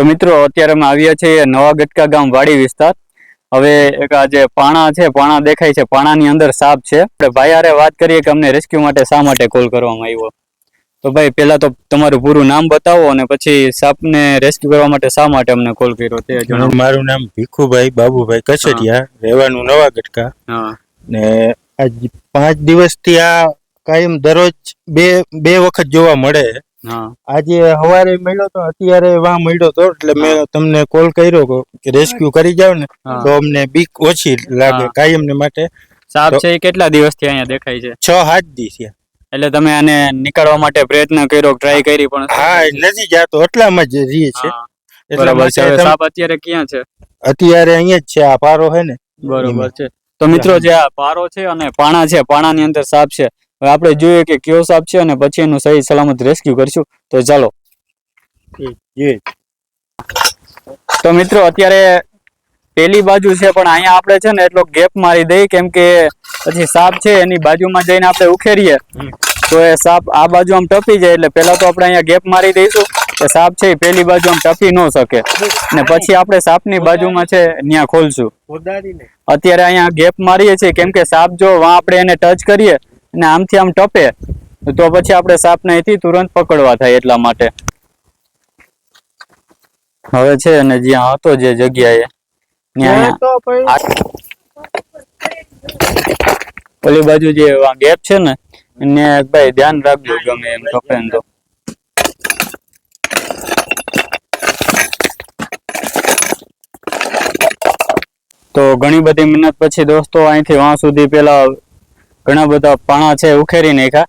તો મિત્રો અત્યારે અમે આવ્યા છીએ નવા ગટકા ગામ વાડી વિસ્તાર. હવે એક આ જે પાણા છે પાણા દેખાય છે પાણાની અંદર સાપ છે. ભાઈ હારે વાત કરીએ કે અમને રેસ્ક્યુ માટે શા માટે કોલ કરવામાં આવ્યો? તો ભાઈ પહેલા તો તમારું પૂરું નામ બતાવો અને પછી સાપને રેસ્ક્યુ કરવા માટે શા માટે અમને કોલ કર્યો તે જણાવો. મારું નામ ભીખુભાઈ બાબુભાઈ કસરિયા રહેવાનું નવા ગટકા. ને આજ પાંચ દિવસથી આ કાયમ દરરોજ બે બે વખત જોવા મળે. આજે સવારે મળ્યો તો અત્યારે વાહ મળ્યો તો એટલે મેં તમને કોલ કર્યો કે રેસ્ક્યુ કરી જાવ ને તો અમને બીક ઓછી લાગે કાયમ ને માટે. સાપ છે એ કેટલા દિવસથી અહીંયા દેખાય છે? છ સાત દિવસ એટલે તમે આને નીકળવા માટે પ્રયત્ન કર્યો ટ્રાય કરી પણ હા નથી જાતો એટલામાં જ રહે છે બરાબર છે. સાપ અત્યારે ક્યાં છે? અત્યારે અહીંયા જ છે આ પારો છે ને. બરોબર છે. તો મિત્રો જે આ પારો છે અને પાણા છે પાણાની અંદર સાપ છે હવે આપણે જોઈએ કે કયો સાપ છે અને પછી એનું સહી સલામત રેસ્ક્યુ કરશું. તો ચાલો. તો મિત્રો અત્યારે પેલી બાજુ છે પણ અહીંયા આપણે છે ને એટલો ગેપ મારી દઈ કેમ કે પછી સાપ છે એની બાજુમાં જઈને આપણે ઉખેરીએ. તો એ સાપ આ બાજુ આમ ટપી જાય એટલે પહેલા તો આપણે અહીંયા ગેપ મારી દઈશું કે સાપ છે એ પેલી બાજુ આમ ટપી ન શકે. ને પછી આપણે સાપની બાજુમાં છે ત્યાં ખોલશું. અત્યારે અહીંયા ગેપ મારીએ છીએ કેમ કે સાપ જો વાં આપણે એને ટચ કરીએ અને આમથી આમ ટપે. તો પછી આપણે સાપને અહીંથી તુરંત પકડવા થાય એટલા માટે. હવે છે અને જ્યાં હતો જે જગ્યાએ ઓલી બાજુ જે ગેપ છે ને એને ભાઈ ધ્યાન રાખજો ગમે એમ ટપે તો. તો ઘણી બધી મહેનત પછી દોસ્તો અહીંથી વાં સુધી પેલા ઘણા બધા પાણા છે ઉખેરી નાખ્યા.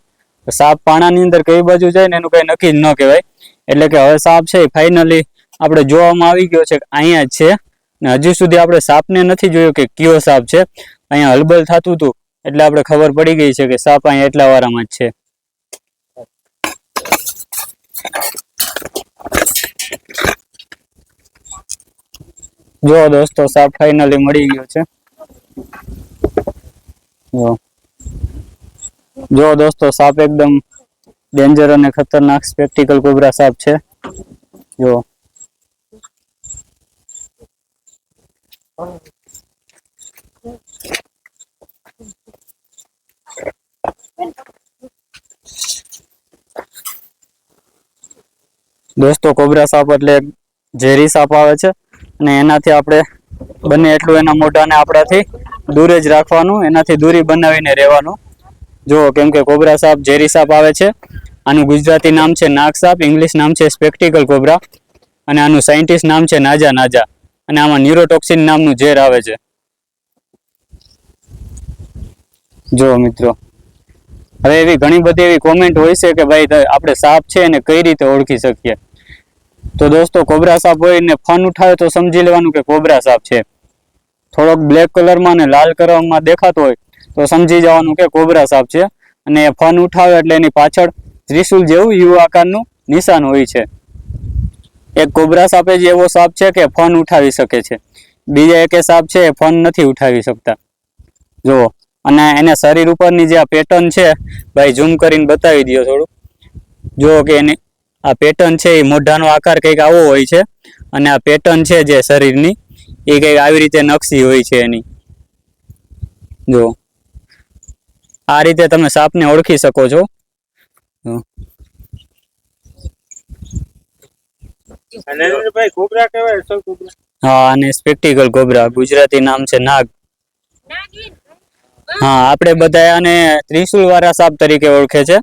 સાપ પાણાની અંદર કઈ બાજુ જાય ને એનું કઈ નક્કી જ ન કહેવાય. એટલે કે હવે સાપ છે ફાઇનલી આપણે જોવામાં આવી ગયો છે કે અહીંયા જ છે. ને હજી સુધી આપણે સાપને નથી જોયો કે કયો સાપ છે. અહીંયા હલબલ થતું હતું એટલે આપણે ખબર પડી ગઈ છે કે સાપ અહીંયા એટલા વારામાં જ છે. જો દોસ્તો, સાપ ફાઇનલી મળી ગયો છે. જો. જો દોસ્તો, સાપ એકદમ ડેન્જર અને ખતરનાક સ્પેક્ટિકલ કોબરા સાપ છે. જો. દોસ્તો, કોબરા સાપ એટલે ઝેરી સાપ આવે છે અને એનાથી આપણે બને એટલું એના મોઢાને આપણાથી દૂર જ રાખવાનું, એનાથી દૂરી બનાવીને રહેવાનું. જો કેમ કે કોબરા સાપ ઝેરી સાપ આવે છે. આનું ગુજરાતી નામ છે નાગ સાપ, ઇંગ્લિશ નામ છે સ્પેક્ટિકલ કોબરા અને આનું સાયન્ટિસ્ટ નામ છે નાજા નાજા. અને આમાં ન્યુરોટોક્સિન નામનું ઝેર આવે છે. જુઓ મિત્રો, હવે એવી ઘણી બધી એવી કોમેન્ટ હોય છે કે ભાઈ આપણે સાપ છે એને કઈ રીતે ઓળખી શકીએ? તો દોસ્તો, કોબરા સાપ હોય ને ફન ઉઠાવે તો સમજી લેવાનું કે કોબરા સાપ છે. થોડોક બ્લેક કલરમાં અને લાલ કલરમાં દેખાતો હોય તો સમજી જવાનું કે કોબરા સાપ છે. અને ફોન ઉઠાવે એટલે એની પાછળ ત્રિશુલ જેવું યુ આકારનું નિશાન હોય છે. એક કોબરા સાપે જ એવો સાપ છે કે ફન ઉઠાવી શકે છે. બીજા એકે સાપ છે એ ફન નથી ઉઠાવી શકતા. જુઓ, અને એને શરીર ઉપરની જે આ પેટર્ન છે, ભાઈ ઝૂમ કરીને બતાવી દો થોડું. જુઓ કે એની આ પેટર્ન છે એ મોઢાનો આકાર કંઈક આવો હોય છે. અને આ પેટર્ન છે જે શરીરની, એ કંઈક આવી રીતે નકશી હોય છે એની. જો આ રીતે તમે સાપને ઓળખી શકો છો. હા અને સ્પેક્ટિકલ કોબરા ગુજરાતી નામ છે નાગ. હા આપણે બધા આને ત્રિશુલ વાળા સાપ તરીકે ઓળખે છે.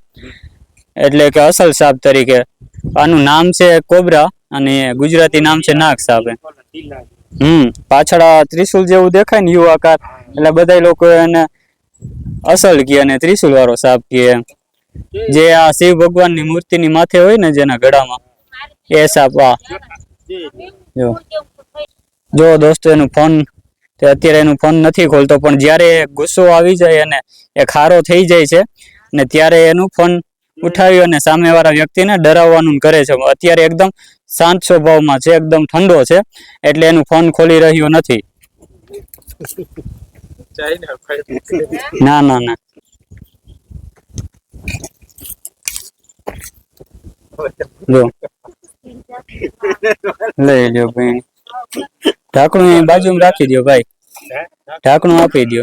એટલે કે અસલ સાપ તરીકે. આનું નામ છે કોબરા અને ગુજરાતી નામ છે નાગ સાપ. હમ પાછળ ત્રિશુલ જેવું દેખાય ને યુ આકાર એટલે બધા લોકો એને અસલ કહે અને ત્રિશુલ વાળો સાપ કે. જે આ શિવ ભગવાનની મૂર્તિની માથે હોય ને જેના ગળામાં. એ સાપ આ. જો. દોસ્તો, એનું ફોન તે અત્યારે એનું ફોન નથી ખોલતો, પણ જ્યારે ગુસ્સો આવી જાય અને એ ખારો થઈ જાય છે, ને ત્યારે એનું ફોન ઉઠાવી અને સામેવાળા વ્યક્તિને ડરાવવાનું કરે છે. અત્યારે એકદમ શાંત સ્વભાવમાં છે, એકદમ ઠંડો છે, એટલે એનું ફોન ખોલી રહ્યો નથી. ના ના ના જો. લઈ લ્યો ભાઈ. ઢાંકણું બાજુમાં રાખી દો ભાઈ. ઢાંકણું આપી દો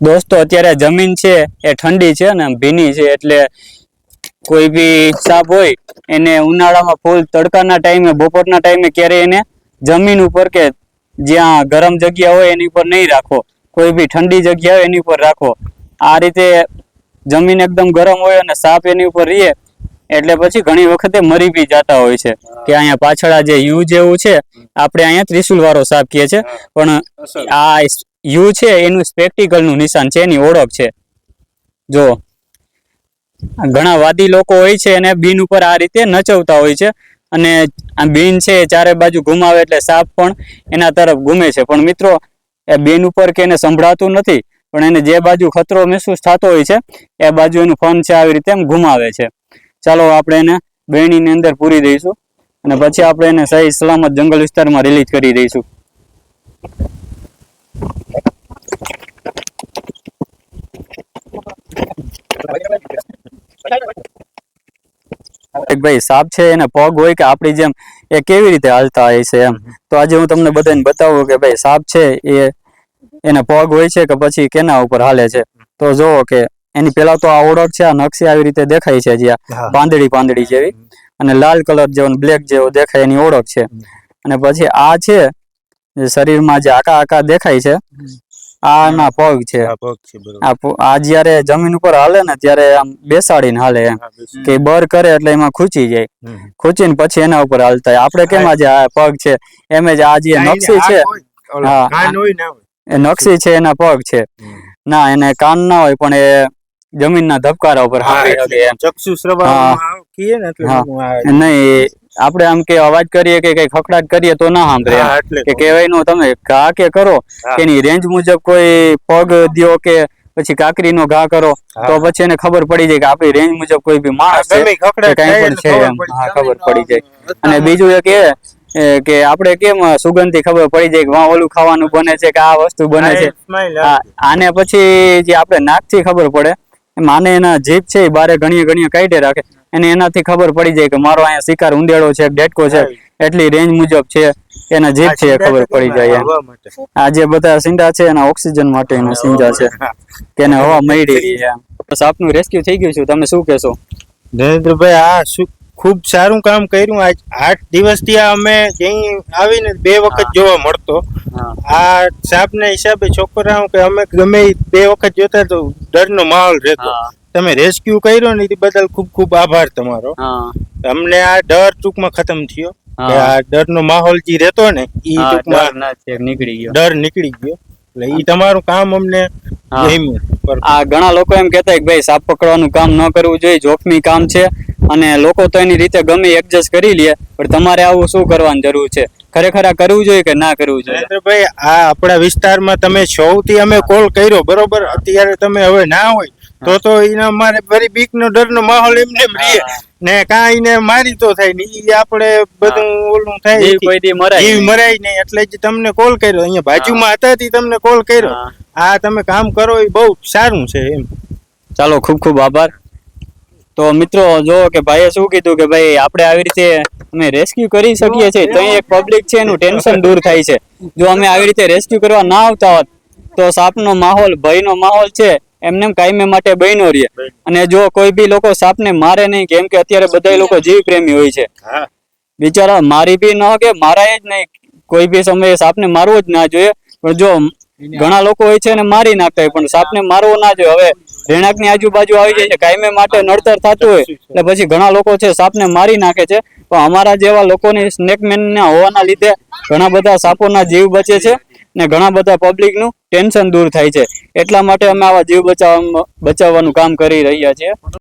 દોસ્તો, અત્યારે જમીન છે, એ ઠંડી છે ને, ભીની છે, એટલે કોઈ બી સાપ હોય, એને ઉનાળામાં ફૂલ તડકાના ટાઈમે, બપોરના ટાઈમે ક્યારે એને જમીન ઉપર કે જ્યાં ગરમ જગ્યા હોય એની ઉપર નહીં રાખો. કોઈ બી ઠંડી જગ્યા હોય એની ઉપર રાખો. આ રીતે જમીન એકદમ ગરમ હોય અને સાપ એની ઉપર રહીએ, એટલે પછી ઘણી વખતે મરી બી જતા હોય છે. કે અહીંયા પાછળ આ જે યુ જેવું છે, આપણે અહીંયા ત્રિશુલ વાળો સાપ કહે છે. પણ આ યુ છે, એનું સ્પેક્ટિકલનું નિશાન છે, એની ઓળખ છે. જો, ઘણા વાદી લોકો હોય છે અને બીન ઉપર આ રીતે નચવતા હોય છે. અને આ બેન છે ચારે બાજુ ઘુમાવે એટલે સાપ પણ એના તરફ ઘૂમે છે. પણ મિત્રો, એ બેન ઉપર કે એને સંભળાતું નથી, પણ એને જે બાજુ ખતરો મહેસૂસ થતો હોય છે, એ બાજુ એનું ફન છે આવી રીતે એમ ઘુમાવે છે. ચાલો આપણે એને બેણીની અંદર પૂરી દઈશું અને પછી આપણે એને સહી સલામત જંગલ વિસ્તારમાં રિલીઝ કરી દઈશું. એક ભાઈ સાપ છે એને પગ હોય કે આપણી જેમ એ કેવી રીતે હાલતા હોય છે એમ. તો આજે હું તમને બધાને બતાવું કે ભાઈ સાપ છે એ એને પગ હોય છે કે પછી કેના ઉપર હાલે છે. તો જોવો કે એની પેલા તો આ ઓળખ છે આ નકશી આવી રીતે દેખાય છે જ્યાં. પાંદડી પાંદડી જેવી. અને લાલ કલર જેવો બ્લેક જેવો દેખાય એની ઓળખ છે. અને પછી આ છે શરીરમાં જે આકા આકા દેખાય છે. આ ના પગ છે. આ જ્યારે જમીન ઉપર હાલે ને ત્યારે આમ બેસાડીને હાલે એમ. કે બર કરે એટલે એમાં ખૂચી જાય. ખૂચી ને પછી એના ઉપર હાલતા આપડે આપણે કેમ આજે આ પગ છે? એમ જ આ જે નકશી છે. ને. એ નકશી છે એના પગ છે. ના એને કાન ના હોય પણ એ જમીનના ધબકારા ઉપર હા, સાંભળી એટલે શકે એમ. ચક્ષુ ને હા. નહીં આપણે આમ કે અવાજ કરીએ કે કઈ ખખડાટ કરીએ તો ના સાંભળે કે કહેવાય નો તમે ઘા કે કરો કે એની રેન્જ મુજબ કોઈ પગ દો કે પછી કાકરી નો ઘા કરો તો પછી એને ખબર પડી જાય કે આપણી રેન્જ મુજબ કોઈ બી માણસ છે કાંઈ પણ છે ખબર એમ. પડી જાય. ખબર પડી જાય. અને બીજું એક એ કે આપણે કેમ સુગંધથી ખબર પડી જાય કે વાં ઓલું ખાવાનું બને છે કે આ વસ્તુ બને છે. આને પછી જે આપણે નાકથી ખબર પડે એમ આને એના જીભ છે એ બારે ઘણી ઘણી કાઢી રાખે. અને એનાથી ખબર પડી જાય કે મારો અહીંયા શિકાર ઉંદેડો છે ડેટકો છે એટલી રેન્જ મુજબ છે એના જીભ છે એ ખબર પડી જાય માટે. આ જે બધા સિંડા છે એના ઓક્સિજન માટેના સિંજા છે તેને કે એને હવા મળી રહી છે બસ આપનું રેસ્ક્યુ થઈ ગયું છે. તમે શું કહેશો? નરેન્દ્રભાઈ આ શું ખૂબ સારું કામ કર્યું. આજ આઠ દિવસથી આ અમે જઈ આવીને બે વખત જોવા મળતો. આ સાપના હિસાબે છોકરાઓ કે અમે ગમે બે વખત જોતા તો ડરનો માહોલ રહેતો. તમે રેસ્ક્યુ કર્યો ને એ બદલ ખૂબ ખૂબ આભાર તમારો. અમને આ ડર ટૂંકમાં ખતમ થયો. આ ડરનો માહોલ જે રહેતો ને એ ટૂંકમાં ડર ના છે, નીકળી ગયો. ડર નીકળી ગયો. એટલે એ તમારું કામ અમને. આ ઘણા લોકો એમ કહેતા કે ભાઈ સાપ પકડવાનું કામ ન કરવું જોઈએ જોખમી કામ છે. અને લોકો તો એની રીતે ગમે એડજસ્ટ કરી લે પણ તમારે આવું શું કરવાની જરૂર છે? ખરેખર આ કરવું જોઈએ કે ના કરવું જોઈએ? ભાઈ આ આપણા વિસ્તારમાં તમે સૌથી અમે કોલ કર્યો બરોબર? અત્યારે તમે હવે ના હોય તો તો એને અમારે ફરી બીક નો ડર નો માહોલ એમને એમ રહીએ. ને કાંઈ ને મારી તો થાય ને ઈ આપણે બધું ઓલું થાય કોઈ દી મરાય જીવ નહીં. મરાય નહીં એટલે જ તમને કોલ કર્યો. અહીંયા બાજુમાં હતા થી તમને કોલ કર્યો. આ તમે કામ કરો એ બહુ સારું છે એમ. ચાલો ખૂબ ખૂબ આભાર. તો મિત્રો જો કે ભાઈએ શું કીધું કે ભાઈ આપણે આવી રીતે અમે રેસ્ક્યુ કરી શકીએ છીએ તો એક પબ્લિક છે એનું ટેન્શન દૂર થાય છે. જો અમે આવી રીતે રેસ્ક્યુ કરવા ના આવતા હોત તો સાપનો માહોલ ભયનો માહોલ છે એમને એમ કાયમે માટે બન્યો રહે. અને જો કોઈ બી લોકો સાપને મારે નહીં કેમ કે અત્યારે બધા લોકો જીવ પ્રેમી હોય છે. બિચારા મારી બી ન કે મારા જ નહીં. કોઈ બી સમયે સાપને મારવો જ ના જોઈએ. પણ જો ઘણા લોકો હોય છે ને મારી નાખતા હોય પણ સાપને મારવો ના જોઈએ. હવે રહેણાંકની આજુબાજુ આવી જાય છે. કાયમે માટે નડતર થતું હોય એટલે પછી ઘણા લોકો છે સાપને મારી નાખે છે. પણ અમારા જેવા લોકોની સ્નેકમેન ના હોવાના લીધે ઘણા બધા સાપોના જીવ બચે છે ને ઘણા બધા પબ્લિકનું ટેન્શન દૂર થાય છે. એટલા માટે અમે આવા જીવ બચાવવા બચાવવાનું કામ કરી રહ્યા છીએ.